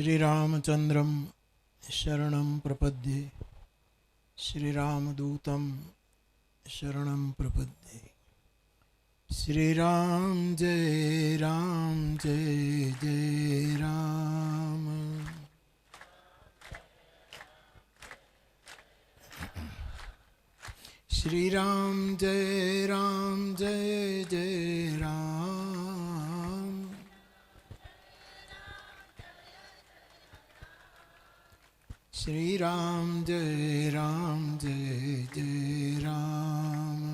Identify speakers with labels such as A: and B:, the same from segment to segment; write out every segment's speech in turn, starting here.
A: શ્રીરામચંદ્રમ શરણમ પ્રપદ્યે શ્રીરામદૂતમ શરણમ પ્રપદ્યે શ્રીરામ જય રામ જય જય રામ શ્રીરામ જય રામ જય જય રામ શ્રી રામ જય રામ જય જય રામ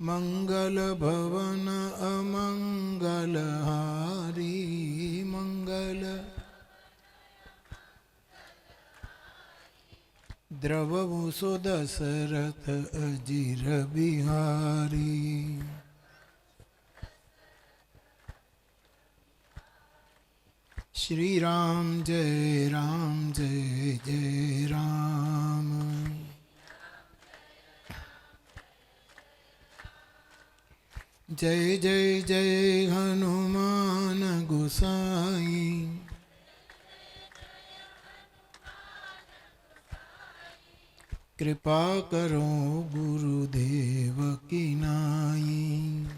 A: મંગલ ભવન અમંગલ હારી મંગલ દ્રવમુસો દશરથ અજીર બિહારી શ્રી રામ જય રામ જય જય રામ જય જય જય હનુમાન ગોસાઈ કૃપા કરો ગુરુદેવ કિનાઈ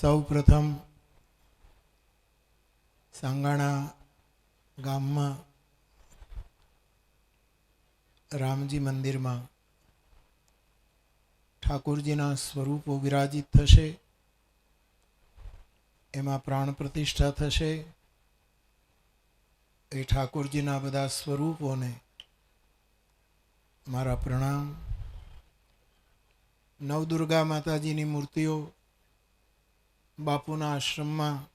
A: સૌ પ્રથમ સાંગાણા ગામમાં રામજી મંદિરમાં ઠાકોરજીના સ્વરૂપો વિરાજિત થશે. એમાં પ્રાણ પ્રતિષ્ઠા થશે. એ ઠાકોરજીના બધા સ્વરૂપોને મારા પ્રણામ. નવદુર્ગા માતાજીની મૂર્તિઓ બાપુના આશ્રમમાં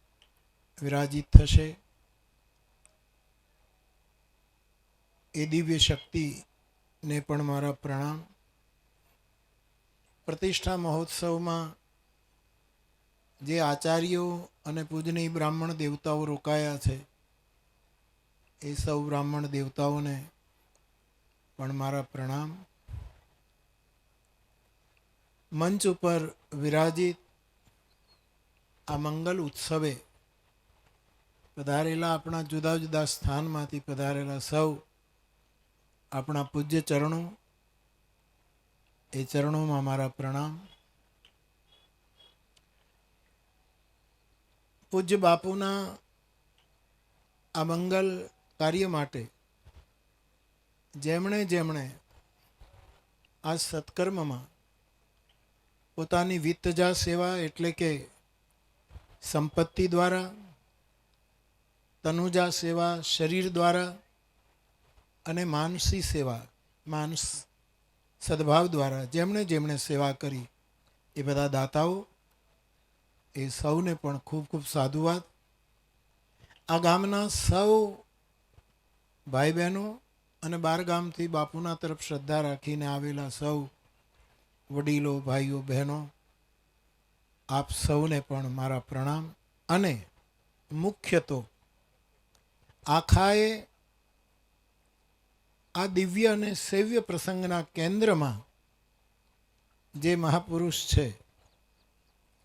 A: વિરાજિત થશે. એ દિવ્ય શક્તિને પણ મારા પ્રણામ. પ્રતિષ્ઠા મહોત્સવમાં જે આચાર્યો અને પૂજનીય બ્રાહ્મણ દેવતાઓ રોકાયા છે, એ સૌ બ્રાહ્મણ દેવતાઓને પણ મારા પ્રણામ. મંચ ઉપર વિરાજિત આ મંગલ ઉત્સવે પધારેલા આપણા જુદા જુદા સ્થાનમાંથી પધારેલા સૌ આપણા પૂજ્ય ચરણો, એ ચરણોમાં મારા પ્રણામ. પૂજ્ય બાપુના આ મંગલ કાર્ય માટે જેમણે જેમણે આ સત્કર્મમાં પોતાની વિત્તજા સેવા એટલે કે સંપત્તિ દ્વારા, તનુજા સેવા, શરીર દ્વારા અને માનસી સેવા, માનસ સદભાવ દ્વારા જેમણે જેમણે સેવા કરી, એ બધા દાતાઓ, એ સૌને પણ ખૂબ ખૂબ સાધુવાદ. આ ગામના સૌ ભાઈ બહેનો અને બાર ગામથી બાપુના તરફ શ્રદ્ધા રાખીને આવેલા સૌ વડીલો, ભાઈઓ, બહેનો આપ સૌને પણ મારા પ્રણામ. અને મુખ્ય તો આખાએ આ દિવ્ય અને સેવ્ય પ્રસંગના કેન્દ્રમાં જે મહાપુરુષ છે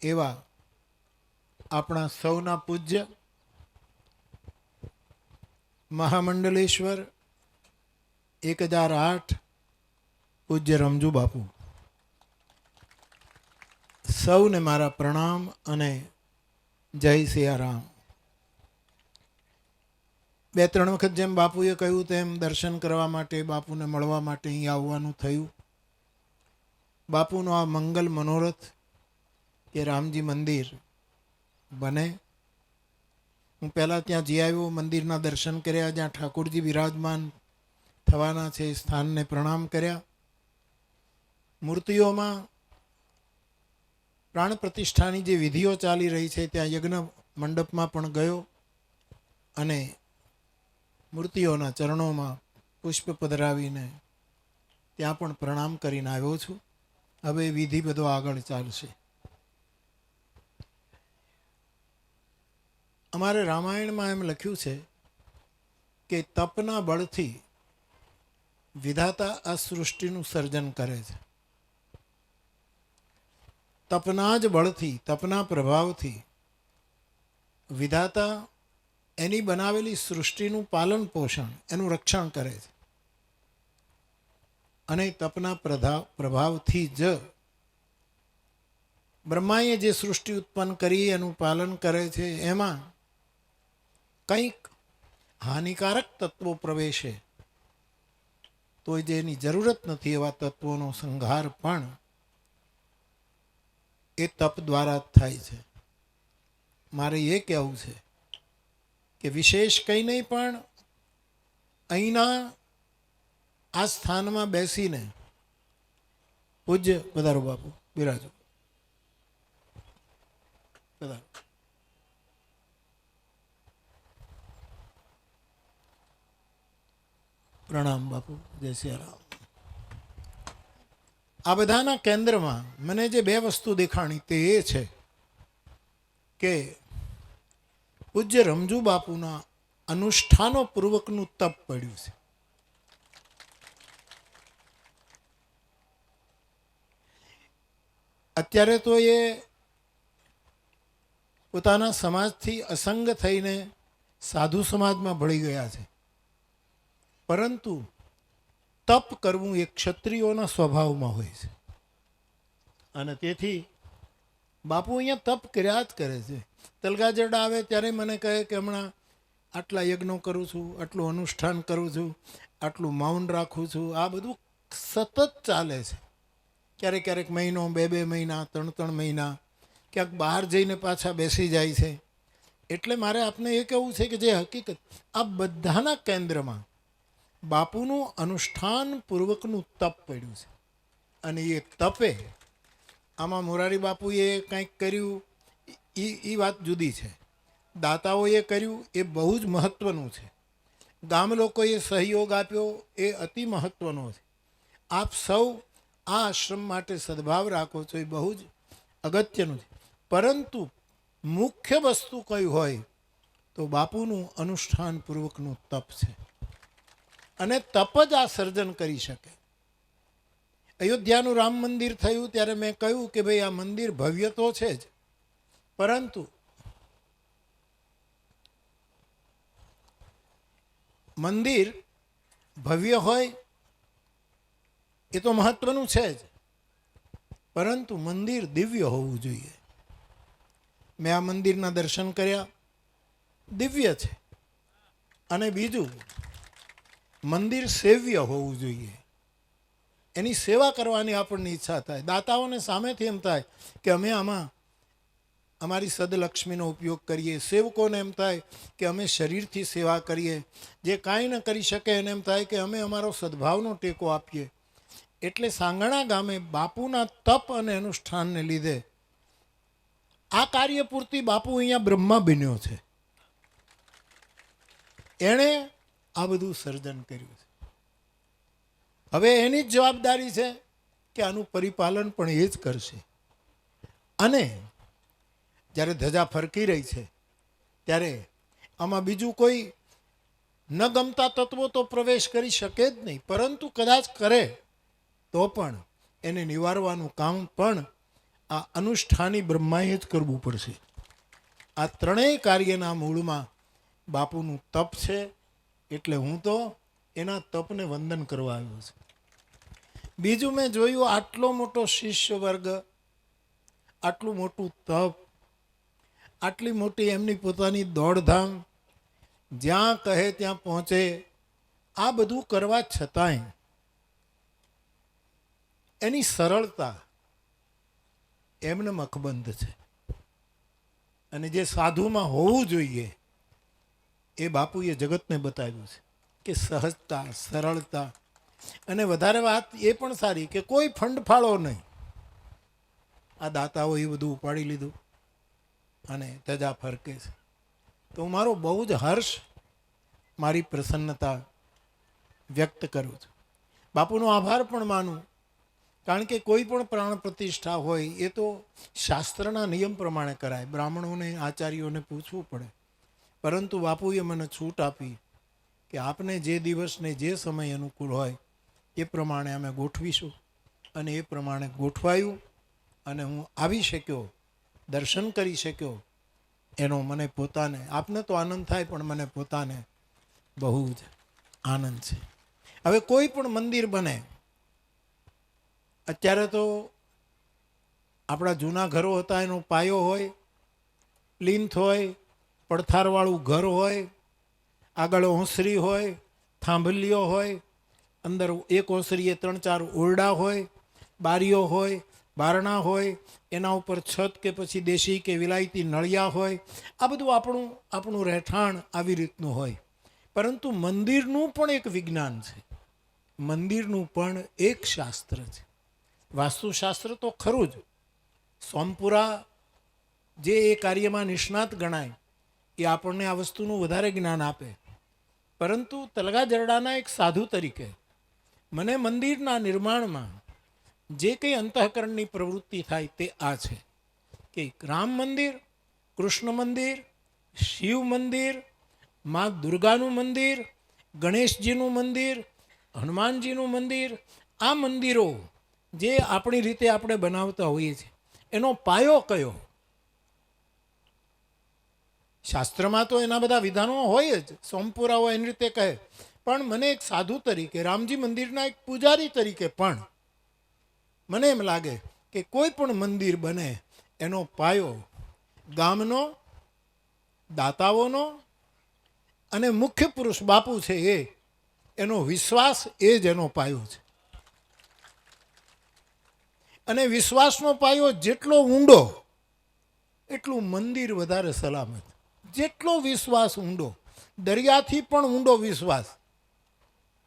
A: એવા આપણા સૌના પૂજ્ય મહામંડલેશ્વર એક હજાર આઠ પૂજ્ય રમજુ બાપુ. સૌને મારા પ્રણામ અને જય સિયારામ બે, ત્રણ વખત જેમ બાપુએ કહ્યું તેમ દર્શન કરવા માટે, બાપુને મળવા માટે અહીં આવવાનું થયું. બાપુનો આ મંગલ મનોરથ કે રામજી મંદિર બને. હું પહેલાં ત્યાં જઈ આવ્યો, મંદિરના દર્શન કર્યા, જ્યાં ઠાકોરજી બિરાજમાન થવાના છે એ સ્થાનને પ્રણામ કર્યા. મૂર્તિઓમાં પ્રાણ પ્રતિષ્ઠાની જે વિધિઓ ચાલી રહી છે, ત્યાં યજ્ઞ મંડપમાં પણ ગયો અને મૂર્તિઓના ચરણોમાં પુષ્પ પધરાવીને ત્યાં પણ પ્રણામ કરીને આવ્યો છું. હવે વિધિ બધો આગળ ચાલશે. અમારે રામાયણમાં એમ લખ્યું છે કે તપના બળથી વિધાતા આ સૃષ્ટિનું સર્જન કરે છે. તપના જ બળથી, તપના પ્રભાવથી. વિધાતા એની બનાવેલી સૃષ્ટિનું પાલન પોષણ, એનું રક્ષણ કરે છે. અને તપના પ્રધા, પ્રભાવથી જ બ્રહ્માએ જે સૃષ્ટિ ઉત્પન્ન કરી, એનું પાલન કરે છે, એમાં કંઈક હાનિકારક તત્વો પ્રવેશે. તો જેની જરૂરત નથી એવા તત્વોનો સંહાર પણ એ તપ દ્વારા થાય છે. મારે એ કહેવું છે કે વિશેષ કંઈ નહીં, પણ અહીંના આ સ્થાનમાં બેસીને પૂજ્ય વધારો બાપુ, બિરાજો. પધારો. પ્રણામ બાપુ, જય શ્રી રામ આ બધાના કેન્દ્રમાં મને જે બે વસ્તુ દેખાણી તે એ છે કે પૂજ્ય રમજુ બાપુના અનુષ્ઠાનો પૂર્વકનું તપ પડ્યું છે. અત્યારે તો એ પોતાના સમાજથી અસંગ થઈને સાધુ સમાજમાં ભળી ગયા છે. પરંતુ તપ કરવું એ ક્ષત્રિયોના સ્વભાવમાં હોય છે. અને તેથી બાપુ અહીંયા તપ કર્યા જ કરે છે. તલગાજડ આવે ત્યારે મને કહે કે હમણાં આટલા યજ્ઞો કરું છું, આટલું અનુષ્ઠાન કરું છું, આટલું મૌન રાખું છું, આ બધું સતત ચાલે છે. ક્યારેક ક્યારેક મહિનો, બે બે મહિના, ત્રણ ત્રણ મહિના, ક્યાંક બહાર જઈને પાછા બેસી જાય છે. એટલે મારે આપને એ કહેવું છે કે જે હકીકત આ બધાના કેન્દ્રમાં બાપુનું અનુષ્ઠાન પૂર્વકનું તપ પડ્યું છે. અને એ તપે આમાં મોરારી બાપુએ કંઈક કર્યું એ એ વાત જુદી છે. દાતાઓએ કર્યું, એ બહુ જ મહત્ત્વનું છે. ગામ લોકોએ સહયોગ આપ્યો, એ અતિ મહત્ત્વનો છે. આપ સૌ આ આશ્રમ માટે સદભાવ રાખો છો, એ બહુ જ અગત્યનું છે. પરંતુ મુખ્ય વસ્તુ કઈ હોય, તો બાપુનું અનુષ્ઠાનપૂર્વકનું તપ છે. અને તપ જ આ સર્જન કરી શકે. અયોધ્યાનું રામ મંદિર થયું ત્યારે મેં કહ્યું કે ભાઈ આ મંદિર ભવ્ય તો છે જ. પરંતુ મંદિર ભવ્ય હોય એ તો મહત્વનું છે જ. પરંતુ મંદિર દિવ્ય હોવું જોઈએ. મેં આ મંદિરના દર્શન કર્યા. દિવ્ય છે. અને બીજું મંદિર સેવ્ય હોવું જોઈએ. એની સેવા કરવાની આપણને ઈચ્છા થાય. દાતાઓને સામેથી એમ થાય કે અમે આમાં અમારી સદલક્ષ્મીનો ઉપયોગ કરીએ. સેવકોને એમ થાય કે અમે શરીરથી સેવા કરીએ. જે કાંઈ ન કરી શકે એને એમ થાય કે અમે અમારો સદભાવનો ટેકો આપીએ. એટલે સાંગણા ગામે બાપુના તપ અને અનુષ્ઠાનને લીધે આ કાર્ય પૂરતી બાપુ અહીંયા બ્રહ્મા બન્યો છે. એણે આ બધું સર્જન કર્યું છે. હવે એની જ જવાબદારી છે કે આનું પરિપાલન પણ એ જ કરશે. અને જ્યારે ધજા ફરકી રહી છે, ત્યારે આમાં બીજું કોઈ ન ગમતા તત્વો તો પ્રવેશ કરી શકે જ નહીં, પરંતુ કદાચ કરે તો પણ એને નિવારવાનું કામ પણ આ અનુષ્ઠાની બ્રહ્માએ જ કરવું પડશે. આ ત્રણેય કાર્યના મૂળમાં બાપુનું તપ છે એટલે હું તો એના તપને વંદન કરવા આવ્યો છું. બીજું મેં જોયું આટલો મોટો શિષ્ય વર્ગ આટલું મોટું તપ, આટલી મોટી એમની પોતાની દોડધામ, જ્યાં કહે ત્યાં પહોંચે, આ બધું કરવા છતાંય એની સરળતા એમને મકબંધ છે. અને જે સાધુમાં હોવું જોઈએ એ બાપુએ જગતને બતાવ્યું છે કે સહજતા, સરળતા. અને વધારે વાત એ પણ સારી કે કોઈ ફંડફાળો નહીં. આ દાતાઓ એ બધું ઉપાડી લીધું અને તજા ફરકે છે. તો હું મારો બહુ જ હર્ષ મારી પ્રસન્નતા વ્યક્ત કરું છું. બાપુનો આભાર પણ માનું. કારણ કે કોઈ પણ પ્રાણ પ્રતિષ્ઠા હોય એ તો શાસ્ત્રના નિયમ પ્રમાણે કરાય. બ્રાહ્મણોને, આચાર્યોને પૂછવું પડે. પરંતુ બાપુએ મને છૂટ આપી કે આપને જે દિવસને જે સમય અનુકૂળ હોય એ પ્રમાણે અમે ગોઠવીશું અને એ પ્રમાણે ગોઠવાયું અને હું આવી શક્યો, દર્શન કરી શક્યો એનો મને પોતાને, આપને તો આનંદ થાય પણ મને પોતાને બહુ જ આનંદ છે. હવે કોઈ પણ મંદિર બને, અત્યારે તો આપણા જૂના ઘરો હતા એનો પાયો હોય, પ્લિન્થ હોય પડથારવાળું ઘર હોય, આગળ ઓસરી હોય, થાંભલીઓ હોય, અંદર એક ઓસરીએ ત્રણ ચાર ઓરડા હોય, બારીઓ હોય, બારણા હોય, એના ઉપર છત કે પછી દેશી કે વિલાયતી નળિયા હોય, આ બધું આપણું આપણું રહેઠાણ આવી રીતનું હોય. પરંતુ મંદિરનું પણ એક વિજ્ઞાન છે. મંદિરનું પણ એક શાસ્ત્ર છે. વાસ્તુશાસ્ત્ર તો ખરું જ. સોમપુરા જે એ કાર્યમાં નિષ્ણાત ગણાય એ આપણને આ વસ્તુનું વધારે જ્ઞાન આપે. પરંતુ તલગા જરડાના એક સાધુ તરીકે મને મંદિરના નિર્માણમાં જે કંઈ અંતઃકરણની પ્રવૃત્તિ થાય તે આ છે. કે રામ મંદિર, કૃષ્ણ મંદિર, શિવ મંદિર, મા દુર્ગાનું મંદિર, ગણેશજીનું મંદિર, હનુમાનજીનું મંદિર, આ મંદિરો જે આપણી રીતે આપણે બનાવતા હોઈએ છીએ. એનો પાયો કયો? શાસ્ત્રમાં તો એના બધા વિધાનો હોય જ. સોમપુરાઓ એની રીતે કહે, પણ મને એક સાધુ તરીકે, રામજી મંદિરના એક પૂજારી તરીકે પણ મને એમ લાગે કે કોઈ પણ મંદિર બને, એનો પાયો ગામનો, દાતાઓનો અને મુખ્ય પુરુષ બાપુ છે એ, એનો વિશ્વાસ એ જ એનો પાયો છે. અને વિશ્વાસનો પાયો જેટલો ઊંડો, એટલું મંદિર વધારે સલામત. જેટલો વિશ્વાસ ઊંડો, દરિયાથી પણ ઊંડો વિશ્વાસ.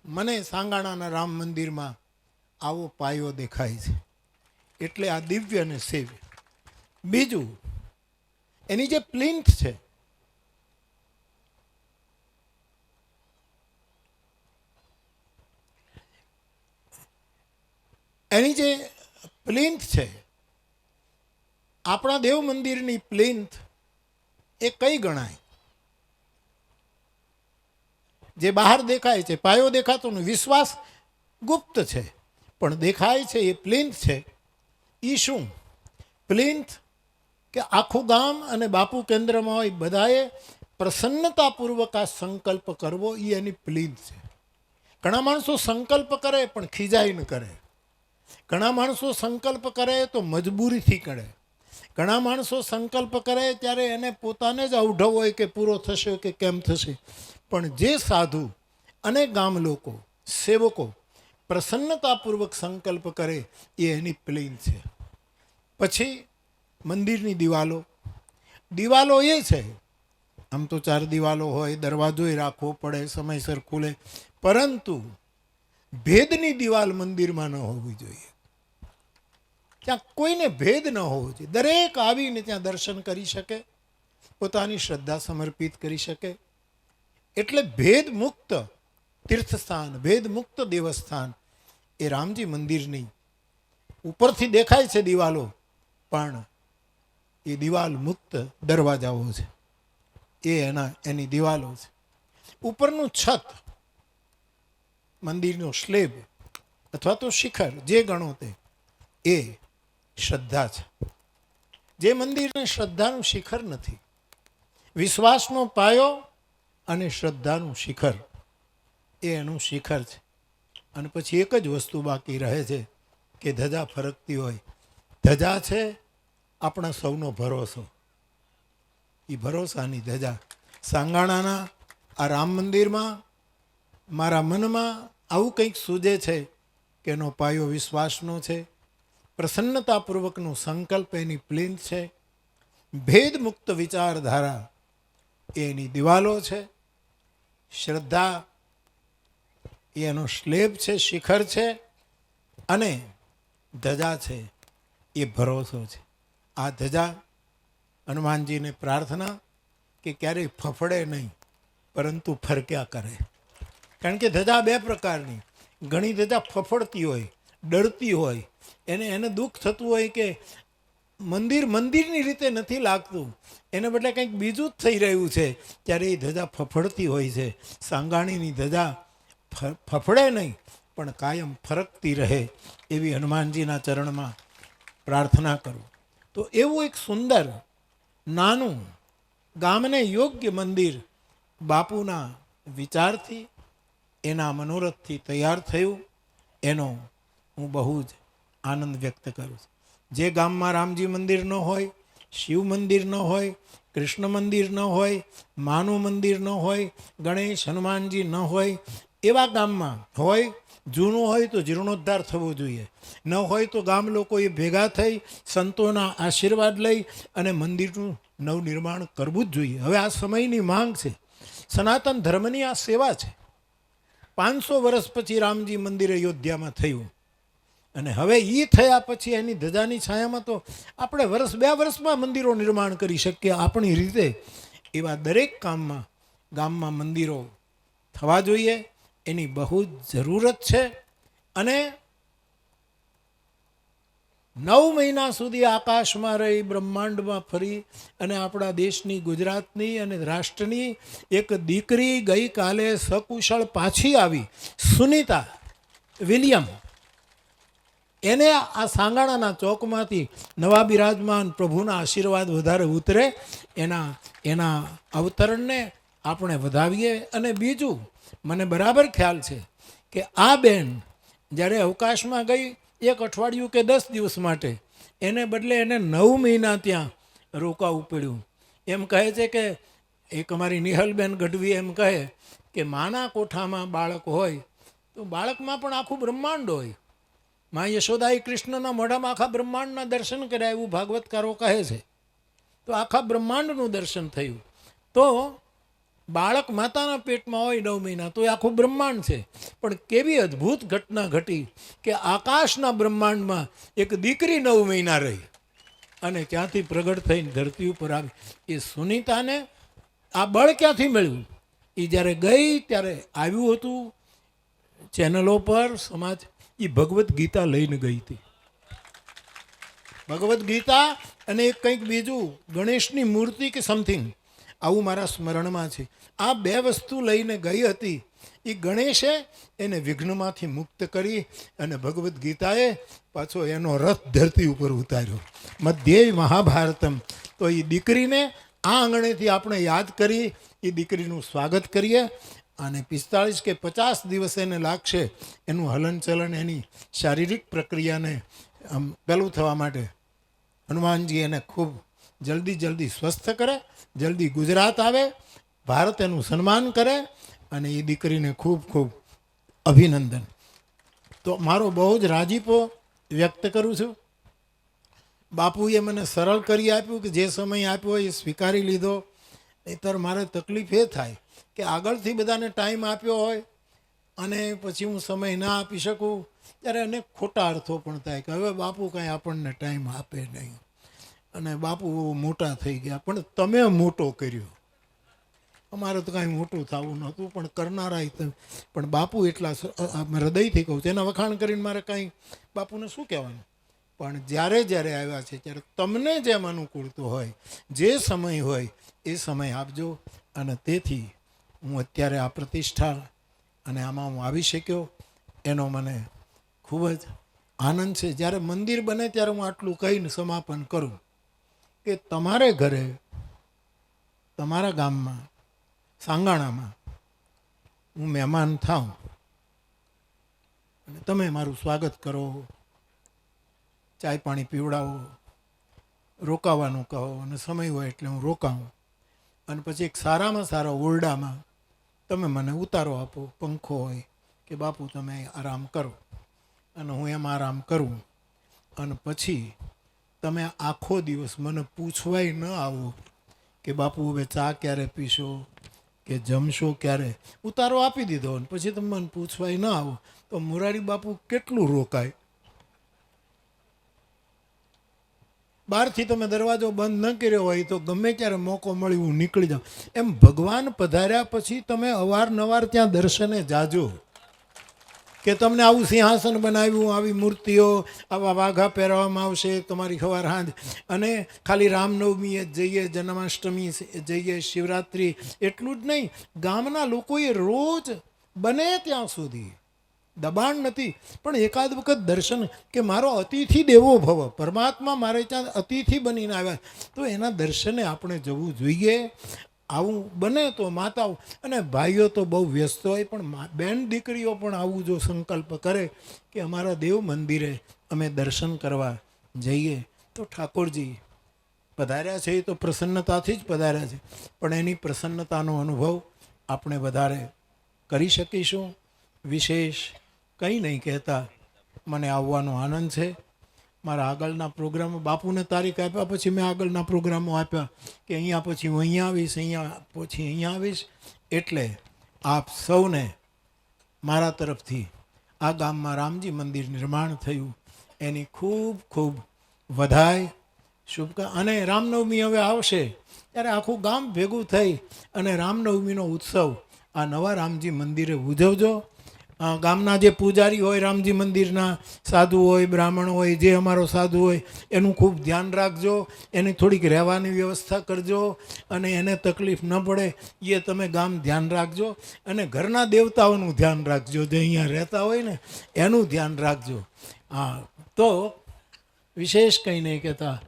A: મને સાંગાણાના રામ મંદિરમાં આવો પાયો દેખાય છે. એટલે આ દિવ્ય અને સેવ્ય બીજું, એની જે પ્લિન્થ છે, એની જે પ્લિન્થ છે, આપણા દેવ મંદિરની પ્લિન્થ એ કઈ ગણાય? જે બહાર દેખાય છે, પાયો દેખાતો ને વિશ્વાસ ગુપ્ત છે. પણ દેખાય છે એ પ્લિન્થ છે. એ શું? પ્લિન્થ કે આખું ગામ અને બાપુ કેન્દ્રમાં હોય બધાએ પ્રસન્નતાપૂર્વક આ સંકલ્પ કરવો એ એની પ્લિન્થ છે. ઘણા માણસો સંકલ્પ કરે, પણ ખીજાઈને કરે. ઘણા માણસો સંકલ્પ કરે તો મજબૂરીથી કરે. ઘણા માણસો સંકલ્પ કરે ત્યારે એને પોતાને જ અવઢવ હોય કે પૂરો થશે કે કેમ થશે. પણ જે સાધુ અને ગામ લોકો, સેવકો પ્રસન્નતાપૂર્વક સંકલ્પ કરે, એ એની પ્લેન છે. પછી મંદિરની દિવાલો. દિવાલો એ છે, આમ તો ચાર દિવાલો હોય, દરવાજોય રાખવો પડે, સમયસર ખુલે, પરંતુ ભેદની દિવાલ મંદિરમાં ન હોવી જોઈએ. ત્યાં કોઈને ભેદ ન હોવો જોઈએ. દરેક આવીને ત્યાં દર્શન કરી શકે, પોતાની શ્રદ્ધા સમર્પિત કરી શકે. એટલે ભેદ મુક્ત તીર્થસ્થાન, ભેદ મુક્ત દેવસ્થાન એ રામજી મંદિરની ઉપરથી દેખાય છે દિવાલો, પણ એ દિવાલ મુક્ત દરવાજાઓ છે. એ એના, એની દિવાલો છે. ઉપરનું છત, મંદિરનો સ્લેબ અથવા તો શિખર, જે ગણો તે, એ શ્રદ્ધા છે. જે મંદિરને શ્રદ્ધાનું શિખર નથી. વિશ્વાસનો પાયો અને શ્રદ્ધાનું શિખર, એ એનું શિખર છે. અને પછી એક જ વસ્તુ બાકી રહે છે કે ધજા ફરકતી હોય. ધજા છે આપણા સૌનો ભરોસો. એ ભરોસાની ધજા. સાંગાણાના આ રામ મંદિરમાં, મારા મનમાં આવું કંઈક સૂજે છે કે એનો પાયો વિશ્વાસનો છે પ્રસન્નતાપૂર્વકનો સંકલ્પ એની પ્લિન્થ છે. ભેદમુક્ત વિચારધારા એની દિવાલો છે. શ્રદ્ધા એનો સ્લેબ છે, શિખર છે અને ધજા છે, એ ભરોસો છે. આ ધજા હનુમાનજીને પ્રાર્થના કે ક્યારેય ફફડે નહીં, પરંતુ ફરક્યા કરે. કારણ કે ધજા બે પ્રકારની, ઘણી ધજા ફફડતી હોય ડરતી હોય, એને એને દુઃખ થતું હોય કે મંદિર મંદિરની રીતે નથી લાગતું. એને બદલે કંઈક બીજું જ થઈ રહ્યું છે. ત્યારે એ ધજા ફફડતી હોય છે. સાંગાણીની ધજા ફફડે નહીં, પણ કાયમ ફરકતી રહે એવી હનુમાનજીના ચરણમાં પ્રાર્થના કરું. તો એવું એક સુંદર, નાનું, ગામને યોગ્ય મંદિર બાપુના વિચારથી, એના મનોરથથી તૈયાર થયું. એનો હું બહુ જ આનંદ વ્યક્ત કરું છું. જે ગામમાં રામજી મંદિર ન હોય, શિવ મંદિર ન હોય, કૃષ્ણ મંદિર ન હોય માનું મંદિર ન હોય, ગણેશ હનુમાનજી ન હોય, એવા ગામમાં હોય, જૂનું હોય તો જીર્ણોદ્ધાર થવો જોઈએ. ન હોય તો ગામ લોકોએ ભેગા થઈ સંતોના આશીર્વાદ લઈ અને મંદિરનું નવનિર્માણ કરવું જ જોઈએ. હવે આ સમયની માંગ છે. સનાતન ધર્મની આ સેવા છે. પાંચસો વર્ષ પછી રામજી મંદિર અયોધ્યામાં થયું. અને હવે એ થયા પછી એની ધજાની છાયામાં તો આપણે વર્ષ બે વર્ષમાં મંદિરો નિર્માણ કરી શકીએ આપણી રીતે. એવા દરેક કામમાં, ગામમાં મંદિરો થવા જોઈએ. એની બહુ જ જરૂરત છે. અને નવ મહિના સુધી આકાશમાં રહી, બ્રહ્માંડમાં ફરી અને આપણા દેશની, ગુજરાતની અને રાષ્ટ્રની એક દીકરી ગઈકાલે સકુશળ પાછી આવી. સુનિતા વિલિયમ એને આ સાંગાણાના ચોકમાંથી નવા બિરાજમાન પ્રભુના આશીર્વાદ વધારે ઉતરે એના એના અવતરણને આપણે વધાવીએ. અને બીજું, મને બરાબર ખ્યાલ છે કે આ બેન જ્યારે અવકાશમાં ગઈ એક અઠવાડિયું કે દસ દિવસ માટે, એને બદલે એને નવ મહિના ત્યાં રોકાવું પડ્યું. એમ કહે છે કે એક અમારી નિહલબેન ગઢવી એમ કહે કે, માના કોઠામાં બાળક હોય તો બાળકમાં પણ આખું બ્રહ્માંડ હોય. મા યશોદાએ કૃષ્ણના મોઢામાં આખા બ્રહ્માંડના દર્શન કર્યા એવું ભાગવતકારો કહે છે. તો આખા બ્રહ્માંડનું દર્શન થયું. તો બાળક માતાના પેટમાં હોય નવ મહિના, તો એ આખું બ્રહ્માંડ છે. પણ કેવી અદ્ભુત ઘટના ઘટી કે આકાશના બ્રહ્માંડમાં એક દીકરી નવ મહિના રહી અને ત્યાંથી પ્રગટ થઈને ધરતી ઉપર આવી. એ સુનિતાને આ બળ ક્યાંથી મળ્યું? એ જ્યારે ગઈ ત્યારે આવ્યું હતું ચેનલો પર સમાજ એ ભગવદ્ ગીતા લઈને ગઈ હતી. ભગવદ્ ગીતા અને કંઈક બીજું, ગણેશની મૂર્તિ કે સમથિંગ આવું મારા સ્મરણમાં છે. આ બે વસ્તુ લઈને ગઈ હતી. એ ગણેશે એને વિઘ્નમાંથી મુક્ત કરી અને ભગવદ્ ગીતાએ પાછો એનો રથ ધરતી ઉપર ઉતાર્યો. મધ્યે મહાભારતમ. તો એ દીકરીને આ આંગણેથી આપણે યાદ કરી એ દીકરીનું સ્વાગત કરીએ અને પિસ્તાળીસ કે પચાસ દિવસ એને લાગશે એનું હલનચલન એની શારીરિક પ્રક્રિયાને, આમ, પહેલું થવા માટે હનુમાનજી એને ખૂબ જલ્દી જલ્દી સ્વસ્થ કરે, જલ્દી ગુજરાત આવે, ભારત એનું સન્માન કરે અને એ દીકરીને ખૂબ ખૂબ અભિનંદન. તો મારો બહુ જ રાજીપો વ્યક્ત કરું છું. બાપુએ મને સરળ કરી આપ્યું કે જે સમય આપ્યો એ સ્વીકારી લીધો. નહીતર મારે તકલીફ એ થાય કે આગળથી બધાને ટાઈમ આપ્યો હોય અને પછી હું સમય ના આપી શકું, ત્યારે એને ખોટા અર્થો પણ થાય કે હવે બાપુ કાંઈ આપણને ટાઈમ આપે નહીં. અને બાપુ મોટા થઈ ગયા, પણ તમે મોટો કર્યો. અમારે તો કાંઈ મોટું થવું નહોતું, પણ કરનારા પણ બાપુ એટલા હૃદયથી કહું છું, એના વખાણ કરીને મારે કાંઈ બાપુને શું કહેવાનું? પણ જ્યારે જ્યારે આવ્યા છે, ત્યારે તમને જેમ અનુકૂળતું હોય, જે સમય હોય, એ સમય આપજો. અને તેથી હું અત્યારે આ પ્રતિષ્ઠા અને આમાં હું આવી શક્યો, એનો મને ખૂબ જ આનંદ છે. જ્યારે મંદિર બને ત્યારે હું આટલું કહીને સમાપન કરું કે તમારે ઘરે, તમારા ગામમાં, સાંગાણામાં હું મહેમાન થાઉં અને તમે મારું સ્વાગત કરો, ચાય પાણી પીવડાવો, રોકાવાનું કહો અને સમય હોય એટલે હું રોકાઉં અને પછી એક સારામાં સારા ઓરડામાં તમે મને ઉતારો આપો, પંખો હોય કે બાપુ તમે આરામ કરો. અને હું એમ આરામ કરું. અને પછી તમે આખો દિવસ મને પૂછવાય ન આવો કે બાપુ હવે ચા ક્યારે પીશો કે જમશો ક્યારે? ઉતારો આપી દીધો અને પછી તમે મને પૂછવાય ન આવો. તો મુરારી બાપુ કેટલું રોકાય? બહારથી તમે દરવાજો બંધ ન કર્યો હોય તો ગમે ત્યારે મોકો મળી હું નીકળી જાઉં એમ ભગવાન પધાર્યા પછી તમે અવારનવાર ત્યાં દર્શને જાજો. કે તમને આવું સિંહાસન બનાવ્યું, આવી મૂર્તિઓ, આવા વાઘા પહેરવામાં આવશે, તમારી ખવાર હાંજ. અને ખાલી રામનવમીએ જઈએ, જન્માષ્ટમી જઈએ, શિવરાત્રિ, એટલું જ નહીં. ગામના લોકોએ રોજ બને ત્યાં સુધી. દબાણ નથી. પણ એકાદ વખત દર્શન કે મારો અતિથિ દેવો ભવ, પરમાત્મા મારે ત્યાં અતિથિ બનીને આવ્યા, તો એના દર્શને આપણે જવું જોઈએ. આવું બને તો માતાઓ, અને ભાઈઓ તો બહુ વ્યસ્ત હોય, પણ બેન દીકરીઓ પણ આવું જો સંકલ્પ કરે કે અમારા દેવ મંદિરે અમે દર્શન કરવા જઈએ, તો ઠાકોરજી પધાર્યા છે, એ તો પ્રસન્નતાથી જ પધાર્યા છે. પણ એની પ્રસન્નતાનો અનુભવ આપણે વધારે કરી શકીશું. વિશેષ કંઈ નહીં કહેતા. મને આવવાનો આનંદ છે. મારા આગળના પ્રોગ્રામો, બાપુને તારીખ આપ્યા પછી મેં આગળના પ્રોગ્રામો આપ્યા કે અહીંયા પછી હું અહીંયા આવીશ, અહીંયા પછી અહીંયા આવીશ. એટલે આપ સૌને મારા તરફથી આ ગામમાં રામજી મંદિર નિર્માણ થયું. એની ખૂબ ખૂબ વધાય શુભકા, અને રામનવમી હવે આવશે. ત્યારે આખું ગામ ભેગું થઈ અને રામનવમીનો ઉત્સવ આ નવા રામજી મંદિરે ઉજવજો. ગામના જે પૂજારી હોય, રામજી મંદિરના સાધુ હોય, બ્રાહ્મણ હોય, જે અમારો સાધુ હોય, એનું ખૂબ ધ્યાન રાખજો, એની થોડીક રહેવાની વ્યવસ્થા કરજો, અને એને તકલીફ ન પડે, એ તમે ગામ ધ્યાન રાખજો, અને ઘરના દેવતાઓનું ધ્યાન રાખજો, જે અહીંયા રહેતા હોય ને, એનું ધ્યાન રાખજો. હા, તો વિશેષ કંઈ નહીં કહેતા.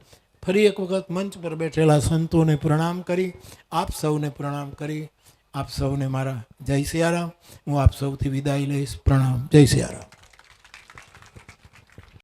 A: ફરી એક વખત મંચ પર બેઠેલા સંતોને પ્રણામ કરી, આપ સૌને પ્રણામ કરી. આપ સૌને મારા જય સિયારામ. હું આપ સૌથી વિદાય લઈશ. પ્રણામ. જય સિયારામ.